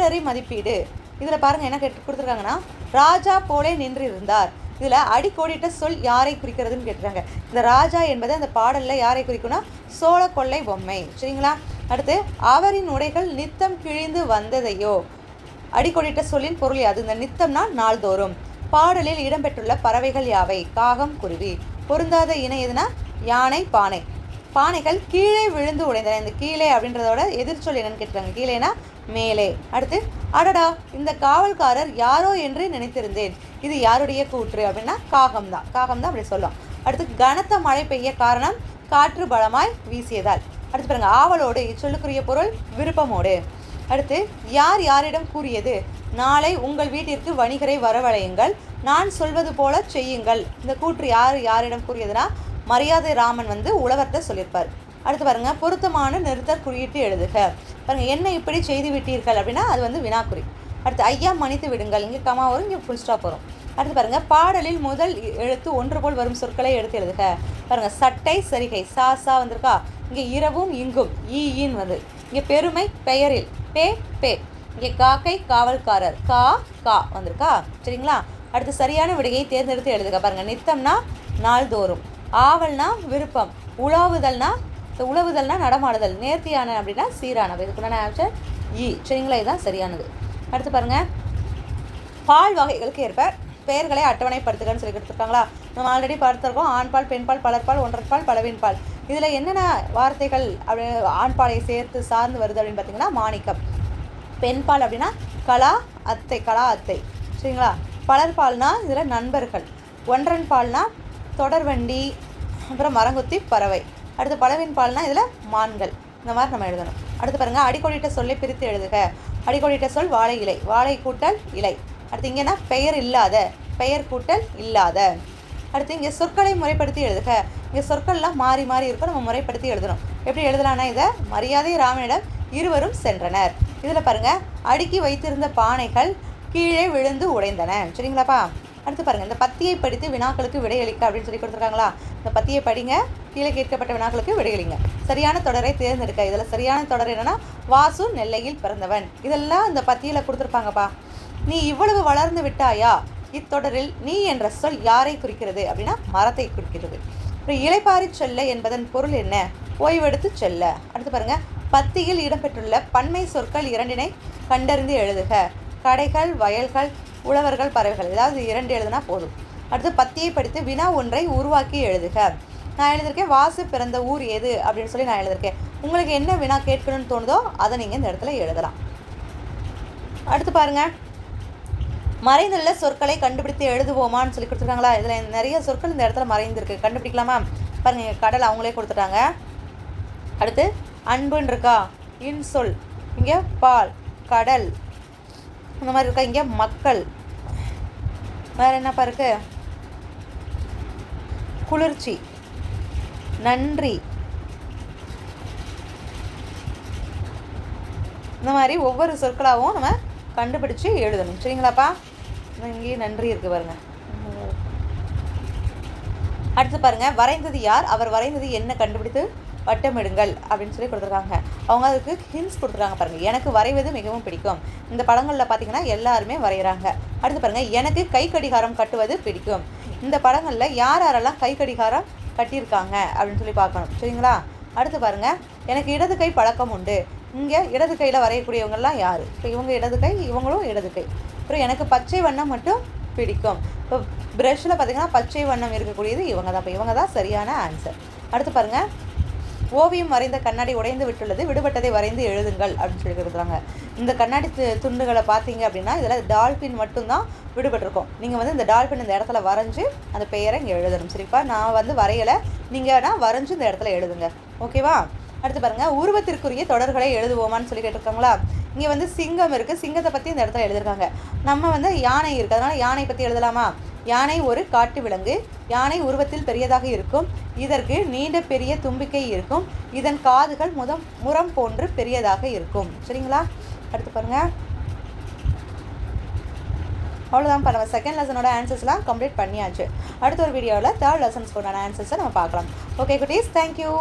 பிறரறி மதிப்பீடு. இதில் பாருங்கள் என்ன கேட்டு கொடுத்துருக்காங்கன்னா ராஜா போலே நின்று இருந்தார் இதில் அடிக்கோடிட்ட சொல் யாரை குறிக்கிறதுன்னு கேட்டுருக்காங்க. இந்த ராஜா என்பது அந்த பாடலில் யாரை குறிக்கும்னா சோழ கொள்ளை பொம்மை. சரிங்களா? அடுத்து அவரின் உடைகள் நித்தம் கிழிந்து வந்ததையோ அடிக்கோடிட்ட சொல்லின் பொருள் யாது? இந்த நித்தம்னா நாள்தோறும். பாடலில் இடம்பெற்றுள்ள பறவைகள் யாவை? காகம் குருவி. பொருந்தாத இணை எதுனா? யானை பானை. பானைகள் கீழே விழுந்து உடைந்தன. இந்த கீழே அப்படின்றதோட எதிர்ச்சொல் என்னன்னு கேட்டாங்க கீழேனா மேலே. அடுத்து அடடா இந்த காவல்காரர் யாரோ என்று நினைத்திருந்தேன். இது யாருடைய கூற்று அப்படின்னா காகம் தான். காகம் தான் அப்படி சொல்லும் அடுத்து கனத்த மழை பெய்ய காரணம் காற்று பலமாய் வீசியதால். அடுத்து பாருங்க ஆவலோடு இச்சொல்லுக்குரிய பொருள் விருப்பமோடு. அடுத்து யார் யாரிடம் கூறியது? நாளை உங்கள் வீட்டிற்கு வணிகரை வரவழையுங்கள். நான் சொல்வது போல செய்யுங்கள். இந்த கூற்று யார் யாரிடம் கூறியதுன்னா மரியாதை ராமன் வந்து உழவர்கிட்ட சொல்லியிருப்பார். அடுத்து பாருங்க பொருத்தமான நிறுத்தற் குறியிட்டு எழுதுக. பாருங்க என்ன இப்படி செய்து விட்டீர்கள் அப்படின்னா அது வந்து வினாக்குறி. அடுத்து ஐயா மன்னித்து விடுங்கள். இங்கே கமா வரும் இங்கே ஃபுல் ஸ்டாப் வரும். அடுத்து பாருங்க பாடலில் முதல் எழுத்து ஒன்று போல் வரும் சொற்களை எடுத்து எழுதுக. பாருங்க சட்டை சரிகை சா சா வந்திருக்கா? இங்கே இரவும் இங்கும் ஈ ஈன் வந்து. இங்கே பெருமை பெயரில் பே பே. இங்கே காக்கை காவல்காரர் கா கா வந்திருக்கா? சரிங்களா? அடுத்து சரியான விடையை தேர்ந்தெடுத்து எழுதுக. பாருங்க நித்தம்னா நாள்தோறும். ஆவல்னா விருப்பம் உலாவுதல்னா இந்த உழவுதல்னா நடமாடுதல் நேர்த்தியான அப்படின்னா சீரானவை இதுக்குண்டான ஆன்சர் இ e. சரிங்களா? இதுதான் சரியானது. அடுத்து பாருங்க. பால் வகைகளுக்கு ஏற்ப பெயர்களை அட்டவணைப்படுத்துகன்னு சொல்லி கொடுத்துருக்காங்களா? நம்ம ஆல்ரெடி பார்த்துருக்கோம். ஆண்பால் பெண்பால் பலர்பால் ஒன்றற்பால் பலவின்பால் இதில் என்னென்ன வார்த்தைகள் அப்படி ஆண்பாலை சேர்த்து சார்ந்து வருது அப்படின்னு பார்த்தீங்கன்னா மாணிக்கம். பெண்பால் அப்படின்னா கலா அத்தை கலா அத்தை. சரிங்களா? பலர்பால்னா இதில் நண்பர்கள். ஒன்றன் பால்னா தொடர்வண்டி அப்புறம் மரங்குத்தி பறவை. அடுத்து பலவின் பால்னா இதில் மான்கள். இந்த மாதிரி நம்ம எழுதணும். அடுத்து பாருங்கள் அடிக்கோடிட்ட சொல்லை பிரித்து எழுதுக. அடிக்கோடிட்ட சொல் வாழை இலை. வாழை கூட்டல் இலை. அடுத்து இங்கேனா பெயர் இல்லாத. பெயர் கூட்டல் இல்லாத. அடுத்து இங்கே சொற்களை முறைப்படுத்தி எழுதுக. இங்கே சொற்கள்லாம் மாறி மாறி இருக்கும். நம்ம முறைப்படுத்தி எழுதணும். எப்படி எழுதலாம்னா இதை? மரியாதை ராமனிடம் இருவரும் சென்றனர். இதில் பாருங்கள் அடுக்கி வைத்திருந்த பானைகள் கீழே விழுந்து உடைந்தன. சரிங்களாப்பா? அடுத்து பாருங்கள் இந்த பத்தியை படித்து வினாக்களுக்கு விடையளிக்க அப்படின்னு சொல்லி கொடுத்துருக்காங்களா? இந்த பத்தியை படிங்க கீழே கேட்கப்பட்ட வினாக்களுக்கு விடையளிங்க. சரியான தொடரை தேர்ந்தெடுக்க. இதில் சரியான தொடர் என்னன்னா வாசு நெல்லையில் பிறந்தவன். இதெல்லாம் இந்த பத்தியில் கொடுத்துருப்பாங்கப்பா. நீ இவ்வளவு வளர்ந்து விட்டாயா? இத்தொடரில் நீ என்ற சொல் யாரை குறிக்கிறது? அப்படின்னா மரத்தை குறிக்கிறது. அப்புறம் இலைப்பாரி செல்ல என்பதன் பொருள் என்ன? ஓய்வெடுத்து செல்ல. அடுத்து பாருங்க பத்தியில் இடம்பெற்றுள்ள பன்மை சொற்கள் இரண்டினை கண்டறிந்து எழுதுக. கடைகள் வயல்கள் உழவர்கள் பறவைகள். ஏதாவது இரண்டு எழுதுனா போதும். அடுத்து பத்தியை படித்து வினா ஒன்றை உருவாக்கி எழுதுக. நான் எழுதியிருக்கேன் வாசு பிறந்த ஊர் எது? அப்படின்னு சொல்லி நான் எழுதியிருக்கேன். உங்களுக்கு என்ன வினா கேட்கணும்னு தோணுதோ அதை நீங்கள் இந்த இடத்துல எழுதலாம். அடுத்து பாருங்கள் மறைந்துள்ள சொற்களை கண்டுபிடித்து எழுதுவோமான்னு சொல்லி கொடுத்துருக்காங்களா? இதில் நிறைய சொற்கள் இந்த இடத்துல மறைந்திருக்கு. கண்டுபிடிக்கலாமா? பாருங்க இங்க கடல் அவங்களே கொடுத்துட்டாங்க. அடுத்து அன்புன்னு இருக்கா? இன்சொல். இங்கே பால். கடல். இந்த மாதிரி இருக்கா? இங்கே மக்கள். வேறு என்னப்பா இருக்கு? குளிர்ச்சி. நன்றி. இந்த மாதிரி ஒவ்வொரு சொற்களாகவும் நம்ம கண்டுபிடிச்சு எழுதணும். சரிங்களாப்பா? இங்கேயே நன்றி இருக்கு பாருங்க. அடுத்து பாருங்க வரைந்தது யார்? அவர் வரைந்தது என்ன கண்டுபிடித்து? வட்டமிடுங்கள் அப்படின்னு சொல்லி கொடுத்துருக்காங்க. அவங்க அதுக்கு ஹின்ஸ் கொடுத்துருக்காங்க பாருங்கள் எனக்கு வரைவது மிகவும் பிடிக்கும். இந்த படங்களில் பார்த்தீங்கன்னா எல்லாருமே வரைகிறாங்க அடுத்து பாருங்கள் எனக்கு கை கடிகாரம் கட்டுவது பிடிக்கும். இந்த படங்களில் யார் யாரெல்லாம் கை கடிகாரம் கட்டியிருக்காங்க அப்படின்னு சொல்லி பார்க்கணும். சரிங்களா? அடுத்து பாருங்கள் எனக்கு இடது கை பழக்கம் உண்டு. இங்கே இடது கையில் வரையக்கூடியவங்கெல்லாம் யார்? இப்போ இவங்க இடது கை இவங்களும் இடது கை. அப்புறம் எனக்கு பச்சை வண்ணம் மட்டும் பிடிக்கும். இப்போ ப்ரஷ்ஷில் பார்த்தீங்கன்னா பச்சை வண்ணம் இருக்கக்கூடியது இவங்க தான் இப்போ இவங்க தான் சரியான ஆன்சர் அடுத்து பாருங்கள் ஓவியம் வரைந்த கண்ணாடி உடைந்து விட்டுள்ளது. விடுபட்டதை வரைந்து எழுதுங்கள் அப்படின்னு சொல்லி கொடுக்குறாங்க. இந்த கண்ணாடி து- துண்டுகளை பார்த்தீங்க அப்படின்னா இதில் டால்பின் மட்டும்தான் விடுபட்டிருக்கும். நீங்கள் வந்து இந்த டால்பின் இந்த இடத்துல வரைஞ்சி அந்த பெயரை இங்கே எழுதணும். சரிப்பா? நான் வந்து வரையலை. நீங்கள் வரைஞ்சி இந்த இடத்துல எழுதுங்க. ஓகேவா? அடுத்து பாருங்க. உருவத்திற்குரிய தொடர்களை எழுதுவோமான்னு சொல்லி கேட்டிருக்காங்களா? இங்கே வந்து சிங்கம் இருக்குது சிங்கத்தை பற்றி இந்த இடத்துல எழுதியிருக்காங்க. நம்ம வந்து யானை இருக்குது அதனால் யானை பற்றி எழுதலாமா? யானை ஒரு காட்டு விலங்கு. யானை உருவத்தில் பெரியதாக இருக்கும். இதற்கு நீண்ட பெரிய தும்பிக்கை இருக்கும். இதன் காதுகள் முதம் முரம் போன்று பெரியதாக இருக்கும். சரிங்களா? அடுத்து பாருங்க. அவ்வளோதான் நம்ம செகண்ட் லெசனோட ஆன்சர்ஸ்லாம் கம்ப்ளீட் பண்ணியாச்சு. அடுத்த ஒரு வீடியோவில் தேர்ட் லெசன்ஸ்க்கு உண்டான ஆன்சர்ஸை நம்ம பார்க்கலாம். ஓகே குட்டீஸ். தேங்க்யூ